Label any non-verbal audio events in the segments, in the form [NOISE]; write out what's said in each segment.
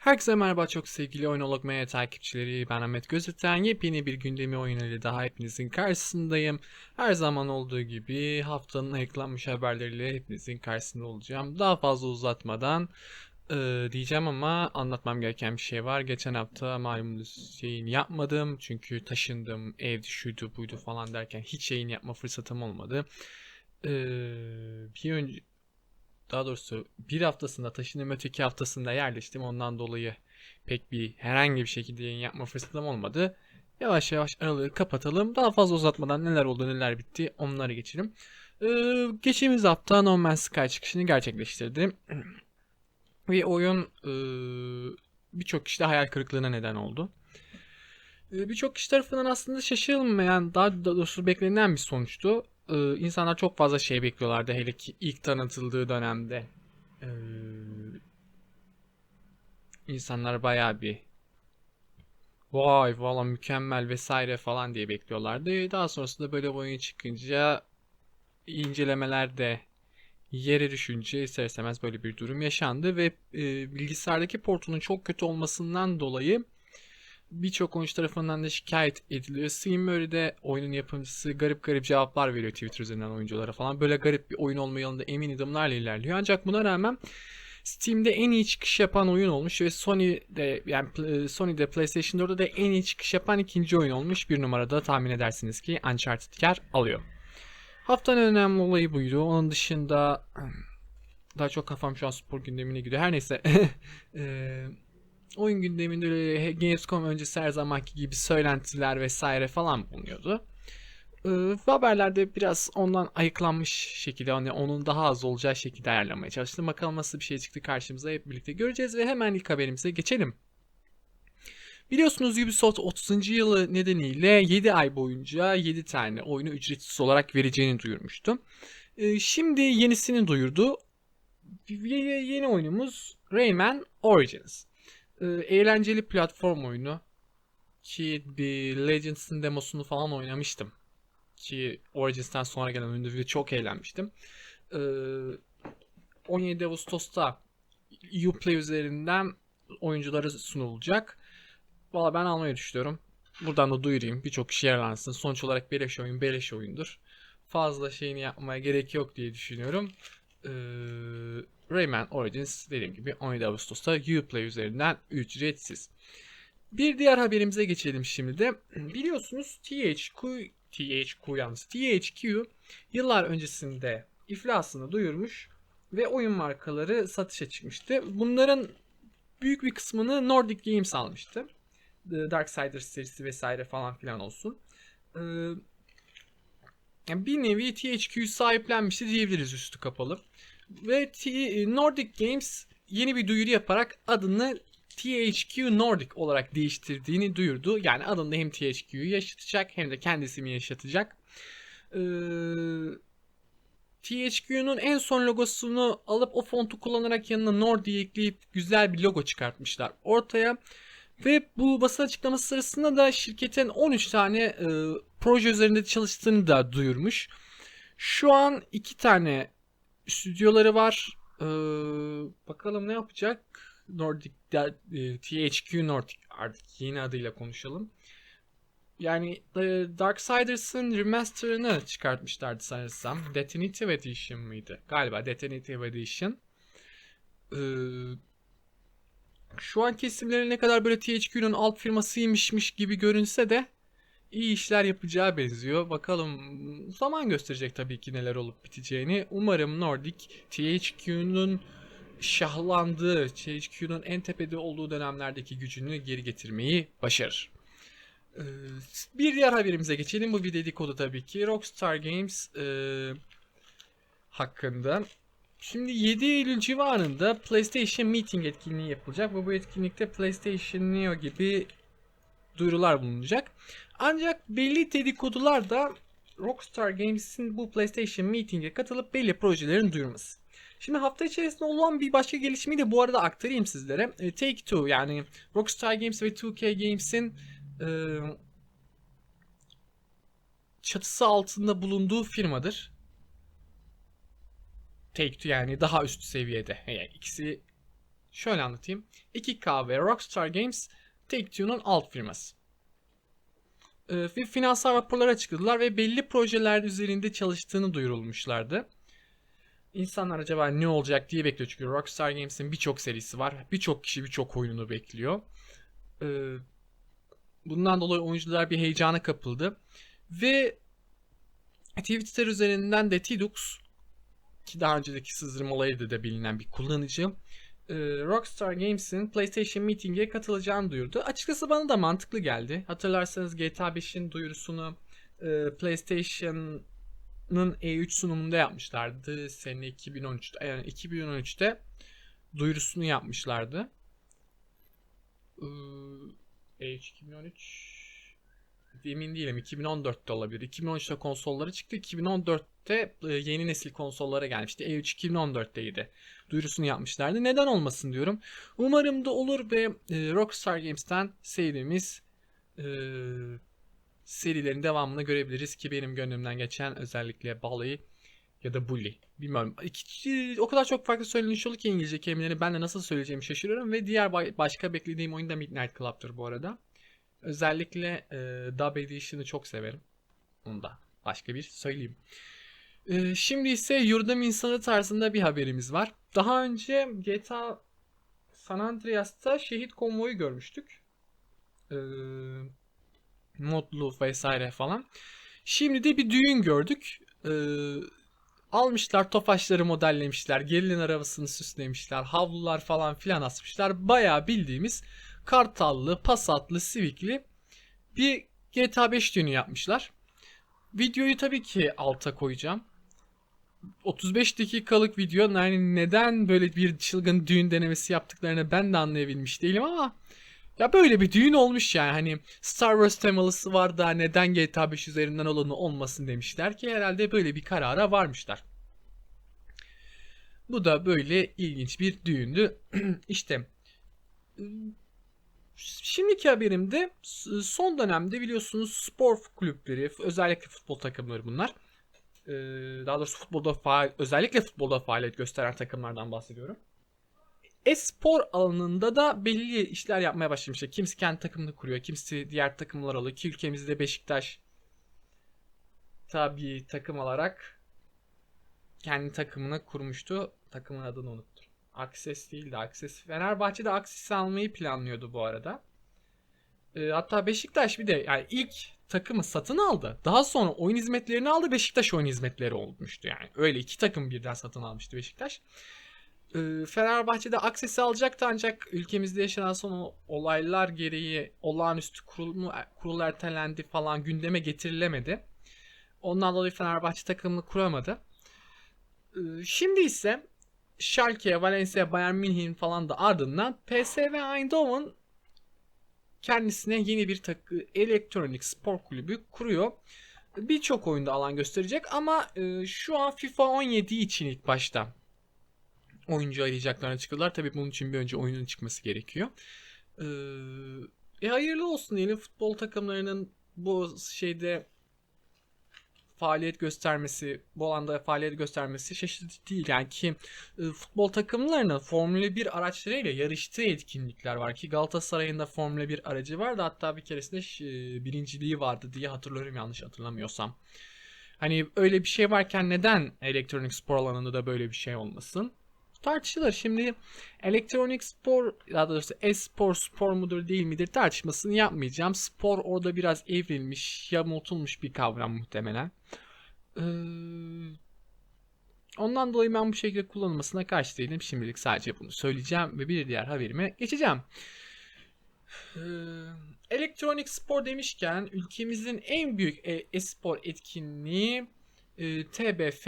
Herkese merhaba çok sevgili Oyunolog Media takipçileri. Ben Ahmet Gözeten. Yepyeni bir gündemi oyunuyla daha hepinizin karşısındayım. Her zaman olduğu gibi haftanın ayıklanmış haberleriyle hepinizin karşısında olacağım. Daha fazla uzatmadan e, diyeceğim ama anlatmam gereken bir şey var. Geçen hafta malumunuz yayın yapmadım. Çünkü taşındım, ev şuydu buydu falan derken hiç yayın yapma fırsatım olmadı. E, bir önce daha doğrusu bir haftasında taşındım öteki haftasında yerleştim. Ondan dolayı pek bir herhangi bir şekilde yayın yapma fırsatım olmadı. Yavaş yavaş aralığı kapatalım. Daha fazla uzatmadan neler oldu neler bitti onları geçelim. Ee, geçtiğimiz hafta No Man's Sky çıkışını gerçekleştirdim. [CLEARS THROAT] Ve oyun e, birçok kişide hayal kırıklığına neden oldu. E, birçok kişi tarafından aslında şaşırılmayan, daha doğrusu beklenen bir sonuçtu e, insanlar çok fazla şey bekliyorlardı hele ki ilk tanıtıldığı dönemde. E, insanlar bayağı bir vay valla mükemmel vesaire falan diye bekliyorlardı. Daha sonrasında böyle oyun çıkınca incelemeler de yere düşünce ister istemez böyle bir durum yaşandı ve e, bilgisayardaki portunun çok kötü olmasından dolayı birçok oyuncu tarafından da şikayet ediliyor. SteamWorld'de oyunun yapımcısı garip garip cevaplar veriyor Twitter üzerinden oyunculara falan. Böyle garip bir oyun olma yolunda emin adımlarla ilerliyor. Ancak buna rağmen Steam'de en iyi çıkış yapan oyun olmuş ve Sony'de yani Sony'de PlayStation 4'de de en iyi çıkış yapan ikinci oyun olmuş. Bir numarada tahmin edersiniz ki Uncharted yer alıyor. Haftanın önemli olayı buydu. Onun dışında [CLEARS THROAT] daha çok kafam şu an spor gündemine gidiyor. Her neyse. [LAUGHS] Oyun gündeminde öyle Gamescom öncesi her zamanki gibi söylentiler vesaire falan bulunuyordu. Ee, haberlerde biraz ondan ayıklanmış şekilde hani onun daha az olacağı şekilde ayarlamaya çalıştım. Bakalım nasıl bir şey çıktı karşımıza hep birlikte göreceğiz ve hemen ilk haberimize geçelim. Biliyorsunuz Ubisoft 30. yılı nedeniyle 7 ay boyunca 7 tane oyunu ücretsiz olarak vereceğini duyurmuştu. Ee, şimdi yenisini duyurdu. Yeni oyunumuz Rayman Origins e, eğlenceli platform oyunu. Ki bir Legends'ın demosunu falan oynamıştım. Ki Origins'ten sonra gelen oyunda çok eğlenmiştim. E, 17 Ağustos'ta Uplay üzerinden oyunculara sunulacak. Valla ben almayı düşünüyorum. Buradan da duyurayım. Birçok kişi yararlansın. Sonuç olarak beleş oyun beleş oyundur. Fazla şeyini yapmaya gerek yok diye düşünüyorum. Ee, Rayman Origins dediğim gibi 17 Ağustos'ta Uplay üzerinden ücretsiz. Bir diğer haberimize geçelim şimdi de. [CLEARS THROAT] Biliyorsunuz THQ, THQ yalnız THQ yıllar öncesinde iflasını duyurmuş ve oyun markaları satışa çıkmıştı. Bunların büyük bir kısmını Nordic Games almıştı. Darksiders serisi vesaire falan filan olsun. Ee, bir nevi THQ sahiplenmişti diyebiliriz üstü kapalı. Ve T Nordic Games yeni bir duyuru yaparak adını THQ Nordic olarak değiştirdiğini duyurdu. Yani adında hem THQ'yu yaşatacak hem de kendisini yaşatacak. Ee, THQ'nun en son logosunu alıp o fontu kullanarak yanına Nordic'i ekleyip güzel bir logo çıkartmışlar ortaya. Ve bu basın açıklaması sırasında da şirketin 13 tane e, proje üzerinde çalıştığını da duyurmuş. Şu an iki tane stüdyoları var. Ee, bakalım ne yapacak? Nordic e, THQ Nordic artık yeni adıyla konuşalım. Yani Darksiders'ın remaster'ını çıkartmışlardı sanırsam. Definitive Edition mıydı? Galiba Definitive Edition. Ee, şu an kesimleri ne kadar böyle THQ'nun alt firmasıymışmış gibi görünse de iyi işler yapacağı benziyor. Bakalım zaman gösterecek tabii ki neler olup biteceğini. Umarım Nordic THQ'nun şahlandığı, THQ'nun en tepede olduğu dönemlerdeki gücünü geri getirmeyi başarır. Ee, bir diğer haberimize geçelim. Bu bir dedikodu tabii ki. Rockstar Games e, hakkında. Şimdi 7 Eylül civarında PlayStation Meeting etkinliği yapılacak ve bu etkinlikte PlayStation Neo gibi duyurular bulunacak. Ancak belli dedikodular da Rockstar Games'in bu PlayStation Meeting'e katılıp belli projelerin duyurması. Şimdi hafta içerisinde olan bir başka gelişmeyi de bu arada aktarayım sizlere. E, Take-Two yani Rockstar Games ve 2K Games'in e, çatısı altında bulunduğu firmadır. Take-Two yani daha üst seviyede. Yani ikisi Şöyle anlatayım. 2K ve Rockstar Games Take-Two'nun alt firması. Ee, ve finansal raporlar açıkladılar ve belli projeler üzerinde çalıştığını duyurulmuşlardı. İnsanlar acaba ne olacak diye bekliyor çünkü Rockstar Games'in birçok serisi var. Birçok kişi birçok oyununu bekliyor. Ee, bundan dolayı oyuncular bir heyecana kapıldı. Ve Twitter üzerinden de Tidux ki daha önceki sızdırmalarıyla da bilinen bir kullanıcı e, Rockstar Games'in PlayStation Meeting'e katılacağını duyurdu. Açıkçası bana da mantıklı geldi. Hatırlarsanız GTA 5'in duyurusunu e, PlayStation'ın E3 sunumunda yapmışlardı. Sene 2013'te. Yani 2013'te duyurusunu yapmışlardı. Ee, E3 2013 emin değilim 2014'te olabilir. 2013'te konsolları çıktı. 2014'te e, yeni nesil konsollara gelmişti. E3 2014'teydi. Duyurusunu yapmışlardı. Neden olmasın diyorum. Umarım da olur ve e, Rockstar Games'ten sevdiğimiz e, serilerin devamını görebiliriz ki benim gönlümden geçen özellikle Bally ya da Bully. Bilmiyorum. İki, o kadar çok farklı söyleniş oldu ki İngilizce kelimeleri ben de nasıl söyleyeceğimi şaşırıyorum ve diğer başka beklediğim oyun da Midnight Club'tır bu arada. Özellikle e, Dub Edition'ı çok severim. Onu da başka bir söyleyeyim. E, şimdi ise yurdum insanı tarzında bir haberimiz var. Daha önce GTA San Andreas'ta şehit konvoyu görmüştük. E, modlu vesaire falan. Şimdi de bir düğün gördük. E, almışlar tofaşları modellemişler. Gelin arabasını süslemişler. Havlular falan filan asmışlar. Bayağı bildiğimiz Kartallı, Passatlı, Civic'li bir GTA 5 düğünü yapmışlar. Videoyu tabii ki alta koyacağım. 35 dakikalık video yani neden böyle bir çılgın düğün denemesi yaptıklarını ben de anlayabilmiş değilim ama ya böyle bir düğün olmuş yani hani Star Wars temalısı var da neden GTA 5 üzerinden olanı olmasın demişler ki herhalde böyle bir karara varmışlar. Bu da böyle ilginç bir düğündü. [CLEARS THROAT] işte Şimdiki haberimde son dönemde biliyorsunuz spor kulüpleri, özellikle futbol takımları bunlar. Ee, daha doğrusu futbolda faal, özellikle futbolda faaliyet gösteren takımlardan bahsediyorum. E-spor alanında da belli işler yapmaya başlamışlar. Kimisi kendi takımını kuruyor, kimisi diğer takımlar alıyor. Ki ülkemizde Beşiktaş tabii takım olarak kendi takımını kurmuştu. Takımın adını unuttum. Akses değil de Akses. Fenerbahçe de Akses almayı planlıyordu bu arada. E, hatta Beşiktaş bir de yani ilk takımı satın aldı. Daha sonra oyun hizmetlerini aldı. Beşiktaş oyun hizmetleri olmuştu yani. Öyle iki takım birden satın almıştı Beşiktaş. E, Fenerbahçe'de Akses'i alacaktı ancak ülkemizde yaşanan son olaylar gereği olağanüstü kurul, mu, kurul ertelendi falan gündeme getirilemedi. Ondan dolayı Fenerbahçe takımını kuramadı. E, şimdi ise Schalke, Valencia, Bayern Münih'in falan da ardından PSV Eindhoven kendisine yeni bir takı elektronik spor kulübü kuruyor. Birçok oyunda alan gösterecek ama e, şu an FIFA 17 için ilk başta oyuncu arayacaklarına çıkıyorlar. Tabii bunun için bir önce oyunun çıkması gerekiyor. E, e hayırlı olsun diyelim futbol takımlarının bu şeyde faaliyet göstermesi, bu alanda faaliyet göstermesi şaşırtıcı değil. Yani ki e, futbol takımlarının Formula 1 araçlarıyla yarıştığı etkinlikler var ki Galatasaray'ın da Formula 1 aracı vardı. Hatta bir keresinde e, birinciliği vardı diye hatırlıyorum yanlış hatırlamıyorsam. Hani öyle bir şey varken neden elektronik spor alanında da böyle bir şey olmasın? tartışılır. Şimdi elektronik spor daha doğrusu e-spor spor mudur değil midir tartışmasını yapmayacağım. Spor orada biraz evrilmiş, yamultulmuş bir kavram muhtemelen. Ee, ondan dolayı ben bu şekilde kullanılmasına karşı değilim. Şimdilik sadece bunu söyleyeceğim ve bir diğer haberime geçeceğim. Ee, elektronik spor demişken ülkemizin en büyük e-spor etkinliği e, TBF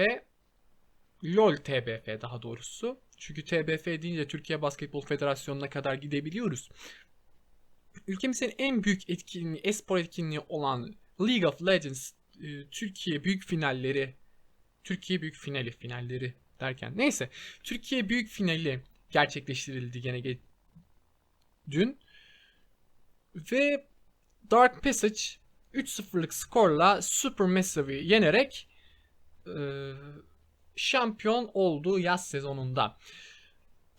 LOL TBF daha doğrusu. Çünkü TBF deyince Türkiye Basketbol Federasyonu'na kadar gidebiliyoruz. Ülkemizin en büyük etkinliği, espor etkinliği olan League of Legends e, Türkiye büyük finalleri Türkiye büyük finali finalleri derken neyse Türkiye büyük finali gerçekleştirildi gene dün ve Dark Passage 3-0'lık skorla Supermassive'i yenerek e, şampiyon olduğu yaz sezonunda.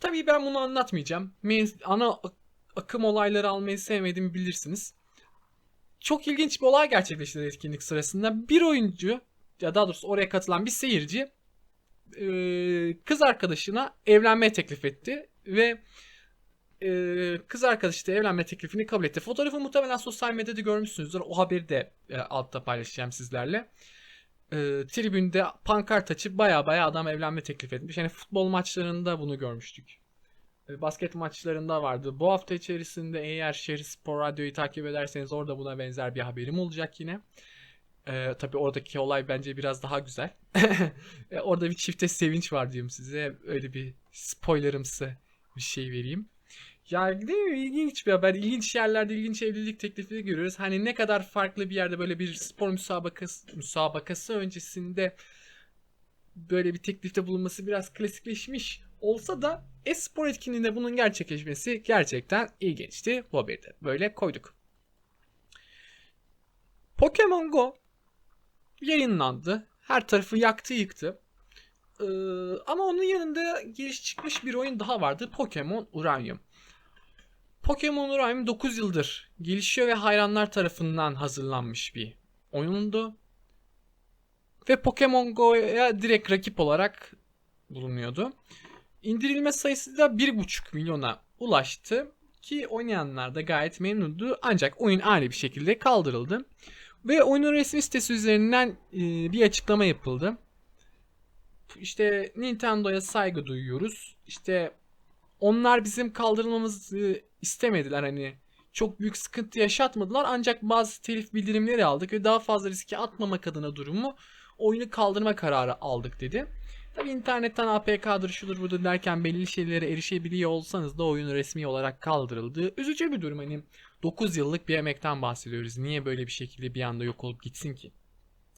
Tabii ben bunu anlatmayacağım. Ana ak- akım olayları almayı sevmediğimi bilirsiniz. Çok ilginç bir olay gerçekleşti etkinlik sırasında. Bir oyuncu ya daha doğrusu oraya katılan bir seyirci e, kız arkadaşına evlenme teklif etti ve e, kız arkadaşı da evlenme teklifini kabul etti. Fotoğrafı muhtemelen sosyal medyada görmüşsünüzdür. O haberi de e, altta paylaşacağım sizlerle. Tribünde pankart açıp baya baya adam evlenme teklif etmiş. Yani futbol maçlarında bunu görmüştük. E, basket maçlarında vardı. Bu hafta içerisinde eğer Şehir Spor Radyo'yu takip ederseniz orada buna benzer bir haberim olacak yine. E, tabii oradaki olay bence biraz daha güzel. [LAUGHS] E, orada bir çifte sevinç var diyeyim size. Öyle bir spoilerımsı bir şey vereyim. Ya değil mi? İlginç bir haber. İlginç yerlerde ilginç evlilik teklifi görüyoruz. Hani ne kadar farklı bir yerde böyle bir spor müsabakası, müsabakası öncesinde böyle bir teklifte bulunması biraz klasikleşmiş olsa da e-spor etkinliğinde bunun gerçekleşmesi gerçekten ilginçti. Bu haberi de böyle koyduk. Pokemon Go yayınlandı. Her tarafı yaktı yıktı. Ee, ama onun yanında giriş çıkmış bir oyun daha vardı. Pokemon Uranium. Pokemon Uranium 9 yıldır gelişiyor ve hayranlar tarafından hazırlanmış bir oyundu. Ve Pokemon Go'ya direkt rakip olarak bulunuyordu. İndirilme sayısı da 1.5 milyona ulaştı ki oynayanlar da gayet memnundu. Ancak oyun aynı bir şekilde kaldırıldı. Ve oyunun resmi sitesi üzerinden e, bir açıklama yapıldı. İşte Nintendo'ya saygı duyuyoruz. İşte onlar bizim kaldırmamızı istemediler hani çok büyük sıkıntı yaşatmadılar ancak bazı telif bildirimleri aldık ve daha fazla riske atmamak adına durumu oyunu kaldırma kararı aldık dedi. Tabi internetten APK'dır şudur budur derken belli şeylere erişebiliyor olsanız da oyun resmi olarak kaldırıldı. Üzücü bir durum hani 9 yıllık bir emekten bahsediyoruz. Niye böyle bir şekilde bir anda yok olup gitsin ki?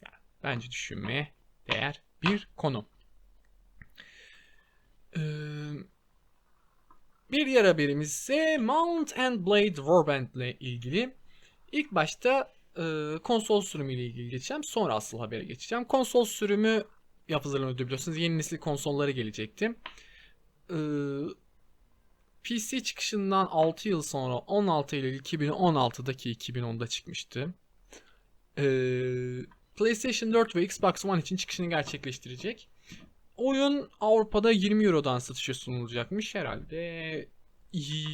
Yani bence düşünmeye değer bir konu. Ee, bir diğer haberimiz ise Mount and Blade Warband ile ilgili. İlk başta e, konsol sürümü ile ilgili geçeceğim. Sonra asıl habere geçeceğim. Konsol sürümü yapılarını biliyorsunuz. Yeni nesil konsolları gelecekti. Ee, PC çıkışından 6 yıl sonra 16 Eylül 2016'daki 2010'da çıkmıştı. Ee, PlayStation 4 ve Xbox One için çıkışını gerçekleştirecek. Oyun Avrupa'da 20 Euro'dan satışa sunulacakmış herhalde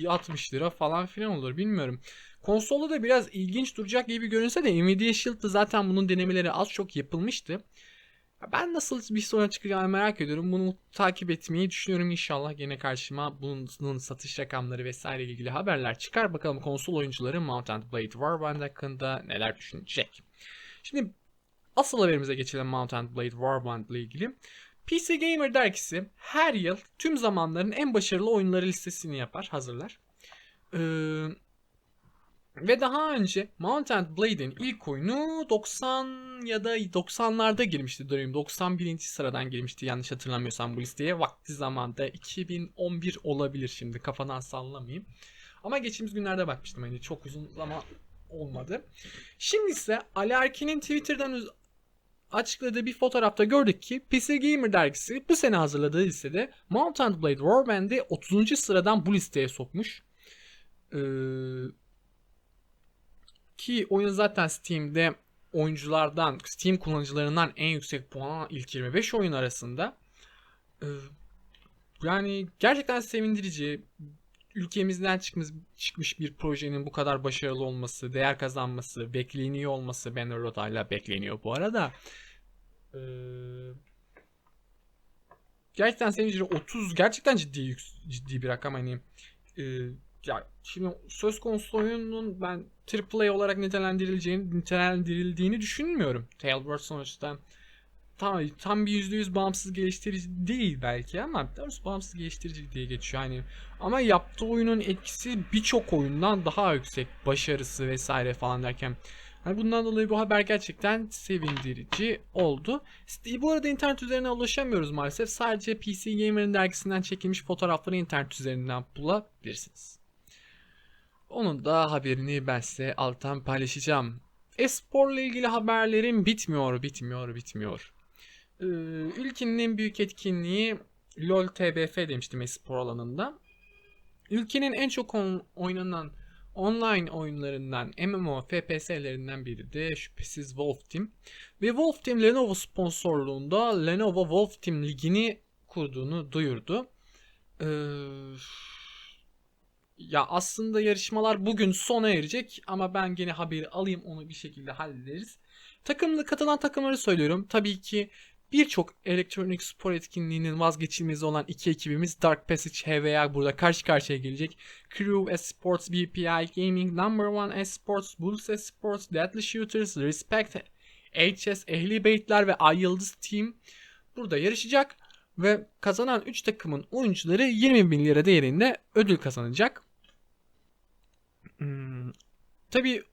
60 lira falan filan olur bilmiyorum. Konsolda da biraz ilginç duracak gibi görünse de Nvidia Shield'da zaten bunun denemeleri az çok yapılmıştı. Ben nasıl bir sonra çıkacağını merak ediyorum. Bunu takip etmeyi düşünüyorum inşallah. Gene karşıma bunun satış rakamları vesaire ilgili haberler çıkar. Bakalım konsol oyuncuları Mount and Blade Warband hakkında neler düşünecek. Şimdi asıl haberimize geçelim Mount and Blade Warband ile ilgili. PC Gamer dergisi her yıl tüm zamanların en başarılı oyunları listesini yapar, hazırlar. Ee, ve daha önce Mount and Blade'in ilk oyunu 90 ya da 90'larda girmişti döneyim. 91. sıradan girmişti yanlış hatırlamıyorsam bu listeye. Vakti zamanda 2011 olabilir şimdi kafadan sallamayayım. Ama geçtiğimiz günlerde bakmıştım hani çok uzun zaman olmadı. Şimdi ise Ali Erkin'in Twitter'dan açıkladığı bir fotoğrafta gördük ki PC Gamer dergisi bu sene hazırladığı listede Mount and Blade Warband'i 30. sıradan bu listeye sokmuş. Ee, ki oyun zaten Steam'de oyunculardan, Steam kullanıcılarından en yüksek puan ilk 25 oyun arasında. Ee, yani gerçekten sevindirici. Ülkemizden çıkmış, çıkmış bir projenin bu kadar başarılı olması, değer kazanması, bekleniyor olması Banner Roda'yla bekleniyor bu arada. Ee, gerçekten sevindirici 30 gerçekten ciddi ciddi bir rakam hani e, ya şimdi söz konusu oyunun ben AAA olarak nitelendirileceğini nitelendirildiğini düşünmüyorum. Tailworld sonuçta tam, tam bir %100 bağımsız geliştirici değil belki ama doğrusu bağımsız geliştirici diye geçiyor. Yani ama yaptığı oyunun etkisi birçok oyundan daha yüksek. Başarısı vesaire falan derken yani bundan dolayı bu haber gerçekten sevindirici oldu. Bu arada internet üzerine ulaşamıyoruz maalesef. Sadece PC Gamer'ın dergisinden çekilmiş fotoğrafları internet üzerinden bulabilirsiniz. Onun da haberini ben size alttan paylaşacağım. Esporla ilgili haberlerim bitmiyor, bitmiyor, bitmiyor. Ee, ülkenin en büyük etkinliği LoL TBF demiştim espor alanında. Ülkenin en çok oynanan online oyunlarından MMO FPS'lerinden biri de şüphesiz Wolf Team. Ve Wolf Team Lenovo sponsorluğunda Lenovo Wolf Team ligini kurduğunu duyurdu. Ee, ya aslında yarışmalar bugün sona erecek ama ben gene haberi alayım onu bir şekilde hallederiz. Takımda katılan takımları söylüyorum. Tabii ki birçok elektronik spor etkinliğinin vazgeçilmezi olan iki ekibimiz Dark Passage HVA burada karşı karşıya gelecek. Crew Esports, BPI Gaming, Number One Esports, Bulls Esports, Deadly Shooters, Respect, HS, Ehli Beytler ve Ay Yıldız Team burada yarışacak. Ve kazanan 3 takımın oyuncuları 20 bin lira değerinde ödül kazanacak. Tabii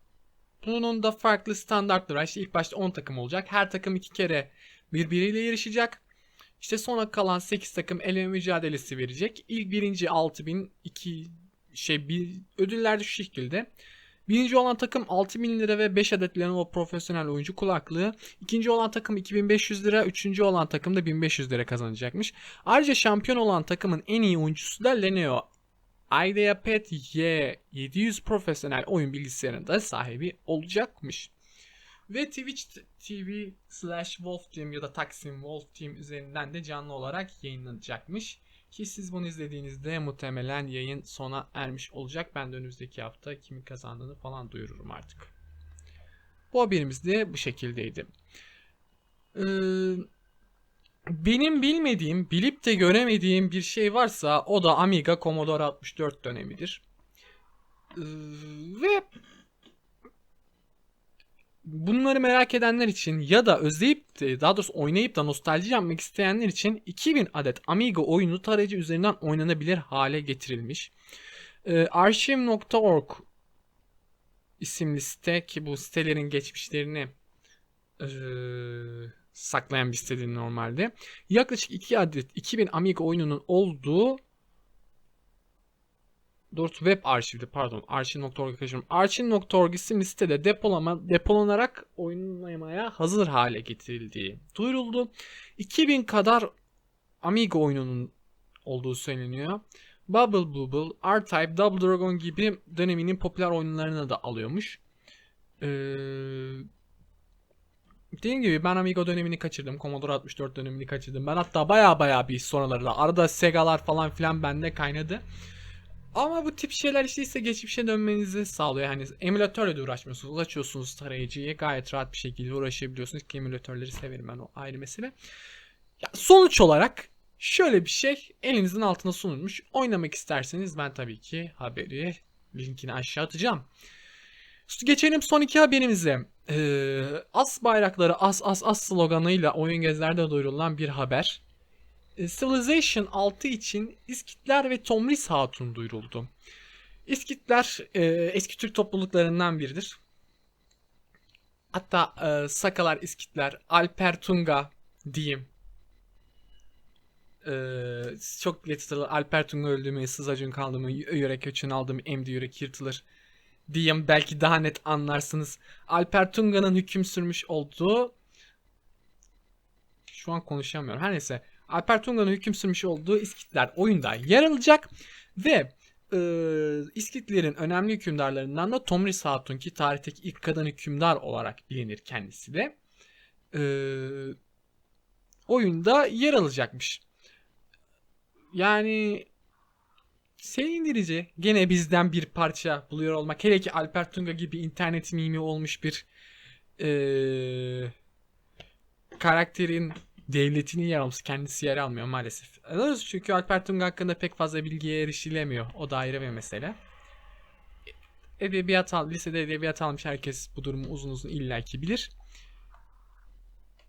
bunun da farklı standartları var. İşte ilk başta 10 takım olacak. Her takım 2 kere birbiriyle yarışacak. İşte sonra kalan 8 takım eleme mücadelesi verecek. İlk birinci 6000, iki şey bir ödüller şu şekilde. Birinci olan takım 6000 lira ve 5 adet Lenovo profesyonel oyuncu kulaklığı. İkinci olan takım 2500 lira, üçüncü olan takım da 1500 lira kazanacakmış. Ayrıca şampiyon olan takımın en iyi oyuncusu da Lenovo IdeaPad Y700 profesyonel oyun bilgisayarında sahibi olacakmış. Ve Twitch TV slash Wolf Team ya da Taksim Wolf Team üzerinden de canlı olarak yayınlanacakmış. Ki siz bunu izlediğinizde muhtemelen yayın sona ermiş olacak. Ben de önümüzdeki hafta kimin kazandığını falan duyururum artık. Bu haberimiz de bu şekildeydi. Ee, benim bilmediğim, bilip de göremediğim bir şey varsa o da Amiga Commodore 64 dönemidir. Ee, ve bunları merak edenler için ya da özleyip de daha doğrusu oynayıp da nostalji yapmak isteyenler için 2000 adet Amiga oyunu tarayıcı üzerinden oynanabilir hale getirilmiş. Ee, Archive.org isimli site ki bu sitelerin geçmişlerini ee, saklayan bir sitedir normalde. Yaklaşık 2 adet 2000 Amiga oyununun olduğu Doğrusu web arşivde pardon arşiv.org'a kaçırıyorum. Arşiv.org isimli sitede depolama, depolanarak oynamaya hazır hale getirildiği duyuruldu. 2000 kadar Amiga oyununun olduğu söyleniyor. Bubble Bubble, R-Type, Double Dragon gibi döneminin popüler oyunlarını da alıyormuş. Ee, dediğim gibi ben Amiga dönemini kaçırdım. Commodore 64 dönemini kaçırdım. Ben hatta baya baya bir sonraları arada Sega'lar falan filan bende kaynadı. Ama bu tip şeyler işte ise geçmişe dönmenizi sağlıyor. Yani emülatörle de uğraşmıyorsunuz. Açıyorsunuz tarayıcıyı gayet rahat bir şekilde uğraşabiliyorsunuz ki emülatörleri severim ben o ayrı mesele. Ya sonuç olarak şöyle bir şey elinizin altına sunulmuş. Oynamak isterseniz ben tabii ki haberi linkini aşağı atacağım. Geçelim son iki haberimize. Ee, as bayrakları as as as sloganıyla oyun gezilerde duyurulan bir haber. Civilization 6 için İskitler ve Tomris Hatun duyuruldu. İskitler e, eski Türk topluluklarından biridir. Hatta e, Sakalar, İskitler, Alper Tunga diyeyim. E, çok yatırılır. Alper Tunga öldü mü, Sızacın kaldı mı, yürek öçün aldı mı, emdi yürek yırtılır diyeyim. Belki daha net anlarsınız. Alper Tunga'nın hüküm sürmüş olduğu şu an konuşamıyorum. Her neyse Alper Tunga'nın hüküm sürmüş olduğu İskitler oyunda yer alacak ve e, İskitlerin önemli hükümdarlarından da Tomris Hatun ki tarihteki ilk kadın hükümdar olarak bilinir kendisi de e, oyunda yer alacakmış. Yani sevindirici. Gene bizden bir parça buluyor olmak. Hele ki Alper Tunga gibi internet mimi olmuş bir e, karakterin devletinin yer kendisi yer almıyor maalesef. Çünkü Alper Tunga hakkında pek fazla bilgiye erişilemiyor. O da ayrı bir mesele. Edebiyat al, lisede edebiyat almış herkes bu durumu uzun uzun illaki bilir.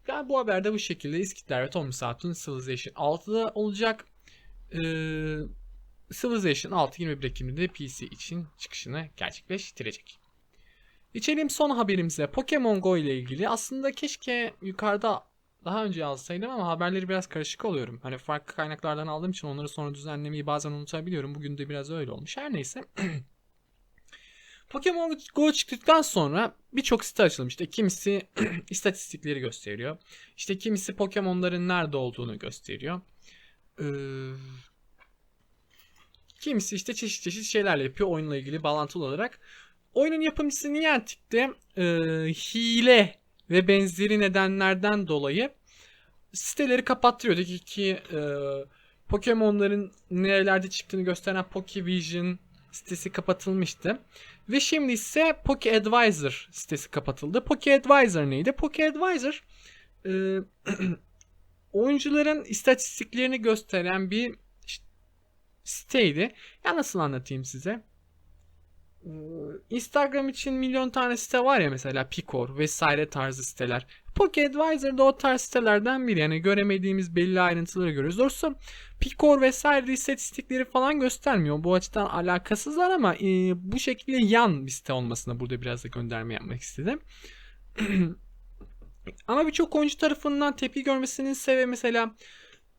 Yani bu haberde bu şekilde İskitler ve Tom Saat'un Civilization 6'da olacak. Ee, Civilization 6 21 Ekim'de PC için çıkışını gerçekleştirecek. Geçelim son haberimize. Pokemon Go ile ilgili. Aslında keşke yukarıda daha önce alsaydım ama haberleri biraz karışık alıyorum. Hani farklı kaynaklardan aldığım için onları sonra düzenlemeyi bazen unutabiliyorum. Bugün de biraz öyle olmuş. Her neyse. [CLEARS THROAT] Pokemon Go çıktıktan sonra birçok site açılmış. İşte kimisi [CLEARS THROAT] istatistikleri gösteriyor. İşte kimisi Pokemon'ların nerede olduğunu gösteriyor. Ee, kimisi işte çeşit çeşit şeylerle yapıyor oyunla ilgili bağlantılı olarak. Oyunun yapımcısı Niantic de e, hile ve benzeri nedenlerden dolayı siteleri kapattırıyor. Dedi ki e, Pokemon'ların nerelerde çıktığını gösteren Pokevision sitesi kapatılmıştı. Ve şimdi ise Poke Advisor sitesi kapatıldı. Poke Advisor neydi? Poke Advisor e, [CLEARS THROAT] oyuncuların istatistiklerini gösteren bir siteydi. Ya nasıl anlatayım size? Ee, Instagram için milyon tane site var ya mesela Picor vesaire tarzı siteler. Pocket Advisor da o tarz sitelerden biri. Yani göremediğimiz belli ayrıntıları görüyoruz. Doğrusu Picor vesaire istatistikleri falan göstermiyor. Bu açıdan alakasızlar ama e, bu şekilde yan bir site olmasına burada biraz da gönderme yapmak istedim. [CLEARS THROAT] ama birçok oyuncu tarafından tepki görmesinin sebebi mesela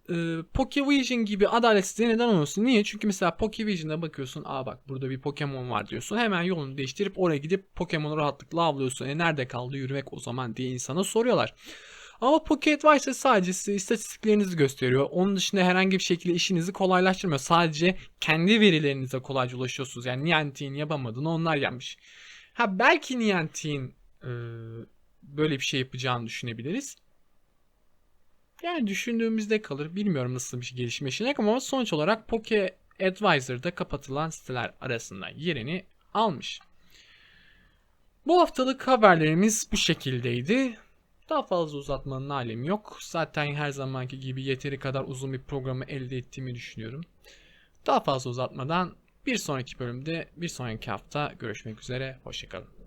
e, Pokevision gibi adaletsizliğe neden olmasın. Niye? Çünkü mesela Pokevision'a bakıyorsun. Aa bak burada bir Pokemon var diyorsun. Hemen yolunu değiştirip oraya gidip Pokemon'u rahatlıkla avlıyorsun. E nerede kaldı yürümek o zaman diye insana soruyorlar. Ama Pocket Advisor sadece size istatistiklerinizi gösteriyor. Onun dışında herhangi bir şekilde işinizi kolaylaştırmıyor. Sadece kendi verilerinize kolayca ulaşıyorsunuz. Yani Niantic'in yapamadığını onlar yapmış. Ha belki Niantic'in e, böyle bir şey yapacağını düşünebiliriz. Yani düşündüğümüzde kalır. Bilmiyorum nasıl bir gelişme yaşanacak ama sonuç olarak Poke Advisor'da kapatılan siteler arasında yerini almış. Bu haftalık haberlerimiz bu şekildeydi. Daha fazla uzatmanın alemi yok. Zaten her zamanki gibi yeteri kadar uzun bir programı elde ettiğimi düşünüyorum. Daha fazla uzatmadan bir sonraki bölümde bir sonraki hafta görüşmek üzere. Hoşçakalın.